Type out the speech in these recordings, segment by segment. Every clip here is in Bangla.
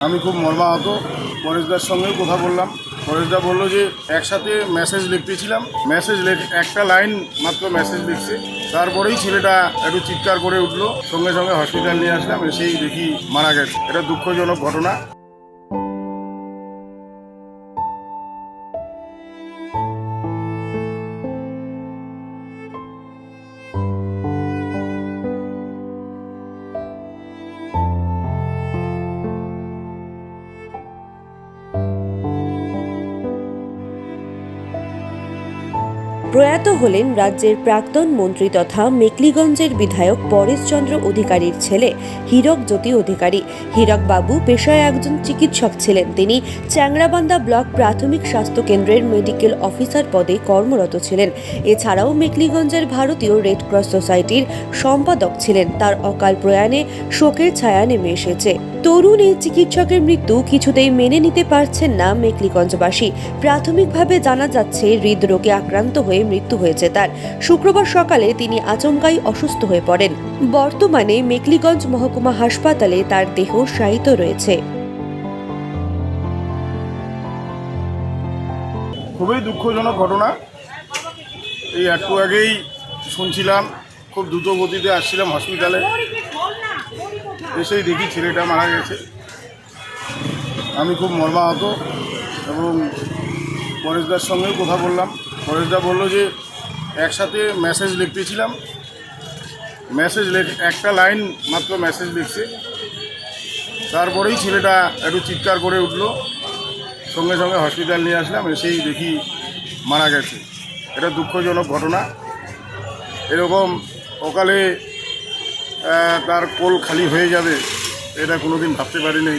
আমি খুব মর্মাহত পরেশদার সঙ্গেও কথা বললাম। পরেশদা বলল যে, একসাথে মেসেজ লিখতেছিলাম। মেসেজ লেখ, একটা লাইন মাত্র মেসেজ লিখছে। তারপরেই ছেলেটা একটু চিৎকার করে উঠল। সঙ্গে সঙ্গে হসপিটাল নিয়ে আসলাম, এসেই দেখি মারা গেছে। এটা দুঃখজনক ঘটনা। প্রয়াত হলেন রাজ্যের প্রাক্তন মন্ত্রী তথা মেকলিগঞ্জের বিধায়ক পরেশচন্দ্র অধিকারীর ছেলে হীরক জ্যোতি অধিকারী। হীরক বাবু পেশায় একজন চিকিৎসক ছিলেন। তিনি চ্যাংরাবান্ধা ব্লক প্রাথমিক স্বাস্থ্য কেন্দ্রের মেডিকেল অফিসার পদে কর্মরত ছিলেন। এছাড়াও মেকলিগঞ্জের ভারতীয় রেড ক্রস সোসাইটির সম্পাদক ছিলেন। তার অকাল প্রয়াণে শোকের ছায়া নেমে এসেছে। তরুণ এই চিকিৎসকের মৃত্যু কিছুতেই মেনে নিতে পারছেন না মেকলিগঞ্জবাসী। প্রাথমিকভাবে জানা যাচ্ছে, হৃদরোগে আক্রান্ত হয়ে মৃত্যু হয়েছে তার। শুক্রবার সকালে তিনি আচমকাই অসুস্থ হয়ে পড়েন। বর্তমানে মেকলিগঞ্জ মহকুমা হাসপাতালে তার দেহ শায়িত রয়েছে। খুবই দুঃখজনক ঘটনা। এই একটু আগেই শুনছিলাম, খুব দ্রুত গতিতে আসছিলাম হসপিটালে। এসেই দেখি ছেলেটা মারা গেছে। আমি খুব মর্মাহত এবং পরেশদার সঙ্গেও কথা বললাম। পরেশদা বলল যে একসাথে মেসেজ লিখতেছিলাম। মেসেজ লেখ, একটা লাইন মাত্র মেসেজ লিখছে। তারপরেই ছেলেটা একটু চিৎকার করে উঠল। সঙ্গে সঙ্গে হসপিটাল নিয়ে আসলাম, এসেই দেখি মারা গেছে। এটা দুঃখজনক ঘটনা। এরকম অকালে তার কোল খালি হয়ে যাবে, এটা কোনোদিন ভাবতে পারিনি।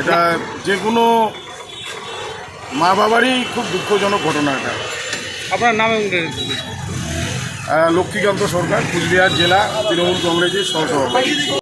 এটা যে কোনো মা বাবারই খুব দুঃখজনক ঘটনা এটা। আপনার নাম লক্ষ্মীকান্ত সরকার কুচবিহার জেলা তৃণমূল কংগ্রেসের সহসভাপতি।